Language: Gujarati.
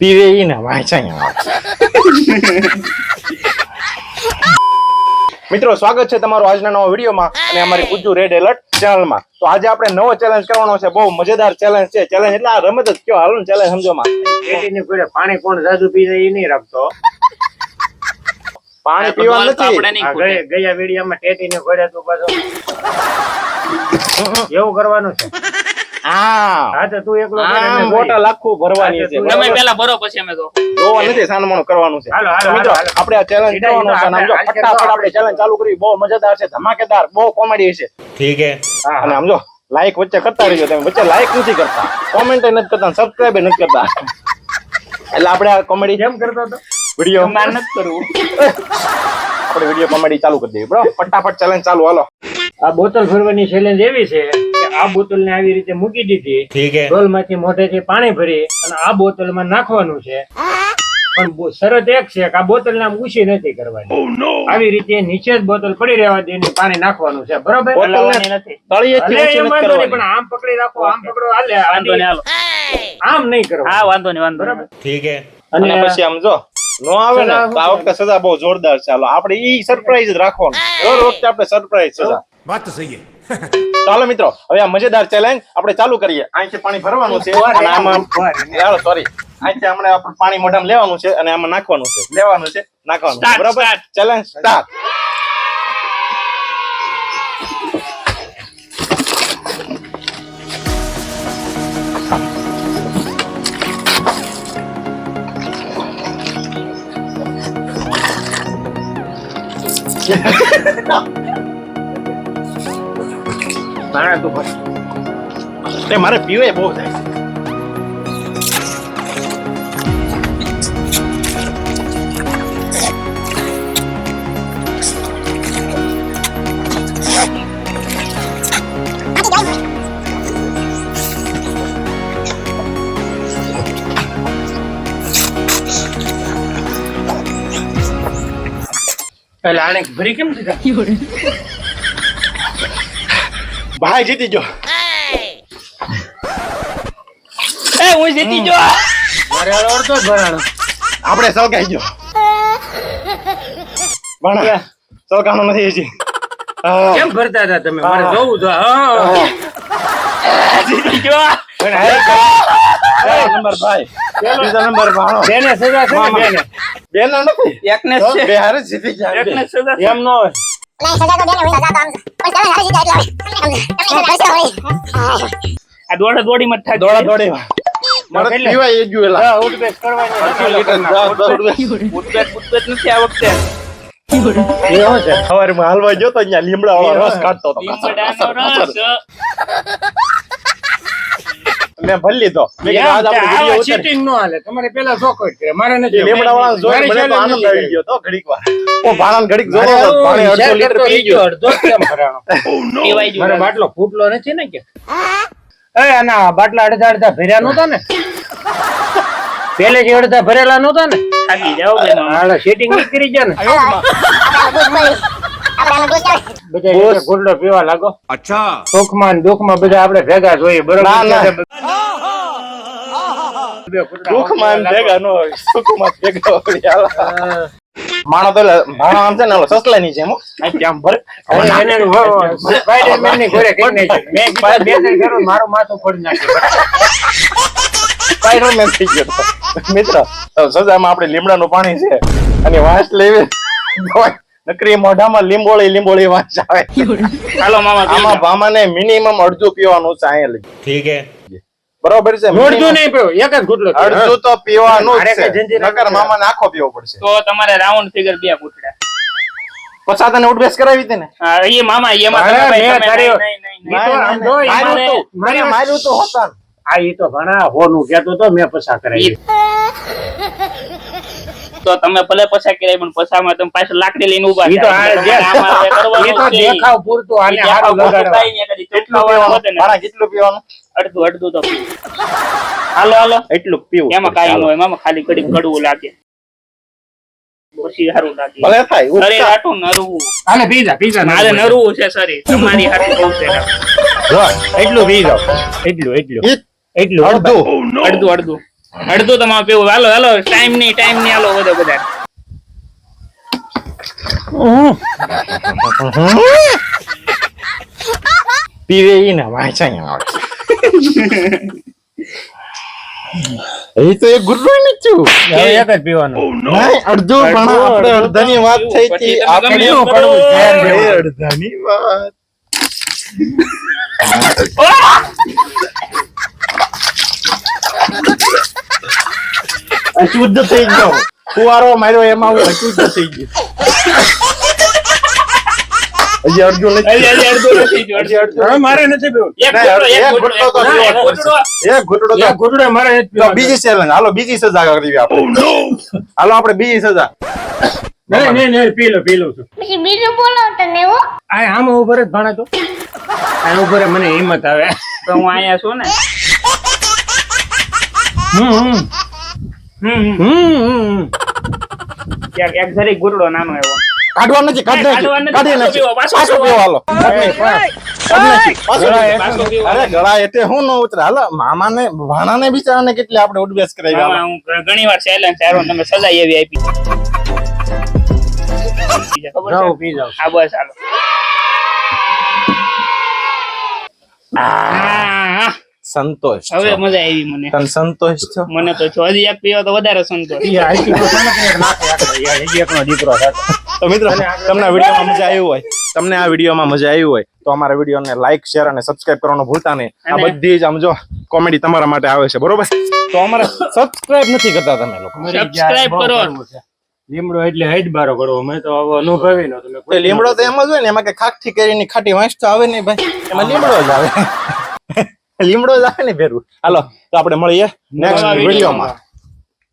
પીવે ઈ ને વાંચાય મિત્રો સ્વાગત છે તમારું આજના નવા વિડીયોમાં અને અમારી ઉજ્જુ રેડ એલર્ટ ચેનલમાં તો આજે આપણે નવો ચેલેન્જ કરવાનો છે બહુ મજેદાર ચેલેન્જ છે. ચેલેન્જ એટલે આ રમત જ કયો હાલો ચેલેન્જ સમજોમાં. ઘોડે પાણી કોણ જાજુ પી જાય એ નહીં રમતો પાણી પીવાનું નથી. ગયા- ગયા વિડીયોમાં ટેટીની ઘોડે તું પાછો. એવું કરવાનું છે. હા. નથી લાઈક વચ્ચે કરતા રહીજો તમે. વચ્ચે લાઈક નથી કરતા. કોમેન્ટ નથી કરતા સબસ્ક્રાઇબ નથી કરતા. એટલે આપણે આ કોમેડી કેમ કરતા વીડિયો માન કરવું. આપણે વીડિયો કોમેડી ચાલુ કરી દઈએ. બરો ફટાફટ ચેલેન્જ ચાલુ હાલો. આ બોટલ ભરવાની ચેલેન્જ એવી છે. આ બોટલ ને આવી રીતે મૂકી દીધી. ડોલમાંથી મોઢેથી પાણી ભરી અને આ બોટલમાં નાખવાનું છે. પણ શરત એક છે કે આ બોટલ નામ ઊંચી નથી કરવાની. આવી રીતે નીચે જ બોટલ પડી રહેવા દે પાણી નાખવાનું છે. બરોબર? પણ આમ પકડી રાખો આમ પકડો હાલે આમ નહીં કરો હા વાંધો નહીં વાંધો બરાબર? ઠીક અને પછી આમ નો આવે ને આ વખતે સજા બહુ જોરદાર ચાલો આપણે ઈ સરપ્રાઈઝ રાખવાનું. દર વખતે આપણે સરપ્રાઈઝ સજા. વાત તો સહી ચાલો મિત્રો હવે આ મજેદાર ચેલેન્જ આપણે ચાલુ કરીએ. અહીંથી પાણી ભરવાનું છે અને આમાં ચાલો સોરી અહીંથી આપણે આપણે પાણી મોઢામાં લેવાનું છે અને આમાં નાખવાનું છે. લેવાનું છે નાખવાનું બરાબર? ચેલેન્જ સ્ટાર્ટ ભાણા તું ભર. તે મારે પીવે બહુ થાય છે એટલે ભરી કેમ દીધા ભાઈ જીતી ગયો. એ હું જીતી જો મારે અડધો જ ભરાણો. આપણે સળગાઈ ગયો. ભણા સળગાનો નથી હજી. કેમ ભરતા હતા તમે? મારે જોવું હા. જીતી જો. નંબર ભાઈ. બીજો નંબર ભાણો. બેને સજા છે બેને? બેનો નથી. એકને જ બે હારે જ જીતી જાય એકને સજા એમ ન હોય. આ દોડા દોડી માં થાય. દોડા દોડી. મારે પીવાય એ હા કરવાની નથી આ વખતે સવારમાં હાલવા ગયો તો અહીંયા લીમડા વાળો રસ કાઢતો હતો. લીમડાનો રસ. મેં ભરી લીધો. મેં કીધું આજ આપણે આવા વીડિયો ઉતારીએ. cheating હાલે. તમારે પેલા શોખ જ મારે નથી એ વાળા જોઈને મને તો આનંદ આવી ગયો તો ઘડીક વાર. ઓ ભાણાને ઘડીક મારે જોતો હતો, આવું પાણી અડધો લીટર પી ગયો. ગયો, અડધો કેમ ભરાણો? પીવાય જો મારો બાટલો ફૂટલો નથી ને કે? એ આના બાટલા અડધા અડધા ભર્યા નહોતા ને? પેલે જે અડધા ભરેલા નહોતા ને? થાકી જાવ બેનો હાલે સેટિંગ કરી ગયા ને. ગુંડો પીવા લાગો. અચ્છા. સુખમાં દુઃખમાં બધા આપણે ભેગા જોઈએ બરોબર? દુઃખમાં ભેગા ન હોય સુખમાં ભેગા માણો તો માણો આમ છે ને સસલા ની જેમ મિત્ર સજામાં આપણે લીમડાનું પાણી છે. અને વાંસ લેવી નકરી મોઢામાં લીંબોળી લીંબોળી વાંચ આવે ચાલો મામા આમાં ભામાને મિનિમમ અડધું પીવાનું છે ઠીક હે. બરોબર છે? અડધું નહીં પીવો એક જ ઘૂંટડો અડધું તો પીવાનું છે. નકર મામાને આખો પીવો પડશે. તો તમારે રાઉન્ડ ફિગર બે ઘૂંટડા પછા તને ઉઠબેસ કરાવી હતી ને? એ મામા એમાં તમે કર્યો માર્યું તો હોતા આ એ તો ઘણા હોનું કહેતો તો મેં પછા કરાવી. તો તમે ભલે પછા કરાય પણ પછામાં તમે પાછળ લાકડી લઈને ઊભા ઈ તો ઈ દેખાવ પૂરતું આને હારું કદી કેટલું પીવાનું? મારા કેટલું પીવાનું? અડધું અડધું તો હાલો હાલો. એટલું પીવું. એમાં કાંઈ ન હોય મામા ખાલી કડી કડવું લાગે. પછી સારું લાગે. ભલે થાય. નરવું. હાલે પી જા મારે નરવું છે સરી તમારી છે. એટલું પી જાઓ. એટલું એટલું. એટલું અડધું. અડધું અડધું. અડધું તમારે પીવું. હાલો હાલો ટાઈમ નહીં ટાઈમ નહીં હાલો બધો બધા. પીવે ઈ ને વાંચાય આવે એ તો એક ગુરુ નથી હવે એક જ પીવાનું. નહીં અડધું પણ આપણે અડધાની વાત થઈ હતી. આપણે પડવું ધ્યાન દેવું. અડધાની વાત. અશુદ્ધ થઈ ગયો. ફુવારો માર્યો એમાં હું અશુદ્ધ થઈ ગયો. હજી અડધું નથી મારે નથી એક ઘૂંટડો, મારે બીજી ચેલેન્જ હાલો બીજી સજા કરવી આપણે. હાલો આપણે બીજી સજા. નહીં નહીં નહીં પી લો પી લો છું પછી બીજું બોલો તને હો. આ આમ ઉભર જ ભણે તો. આ ઉભર મને હિંમત આવે. તો હું અહીંયા છું ને? હમ હમ. હમ, એક એક જરીક નાનો એવો. કાઢવા નથી કાઢ નાખી. કાઢી નાખી. પાછો પાછો પીવો, પીવો હાલો. કાઢ નાખી. પાછો ગળા પીવો. પાછો પીવો. અરે ગળા એટલે હું ન ઉતરે. હાલો મામાને ભાણાને બિચારાને કેટલી આપણે ઉડબેસ કરાવી હું ઘણી વાર silence આવ્યો તમે સજા એવી આપી. જાઓ. છે? પી જાઓ. હા બસ હાલો. આહ, સંતોષ હવે મજા આવી મને. તને સંતોષ છો? મને તો છો. હજી એક પીવો તો વધારે સંતોષ. એકનો દીકરો તો મિત્રો તમને વિડીયોમાં મજા આવી હોય તમને આ વિડીયોમાં મજા આવી હોય તો અમારા વિડીયોને લાઈક શેર અને સબસ્ક્રાઇબ કરવાનું ભૂલતા નહીં. આ બધી જ આમ જો કોમેડી તમારા માટે આવે છે બરોબર? તો અમારે સબસ્ક્રાઇબ નથી કરતા તમે લોકો. બહુ કરો. લીમડો એટલે હૈદ બારો કરો મેં તો અનુભવી નો તમે લીમડો તો એમ જ હોય ને એમાં કે ખાખથી કરીને ખાટી વાંસ તો આવે નહીં ભાઈ. એમાં લીમડો જ આવે. લીમડો જ આવે ને ભેરું. હાલો તો આપણે મળીએ નેક્સ્ટ વિડીયોમાં.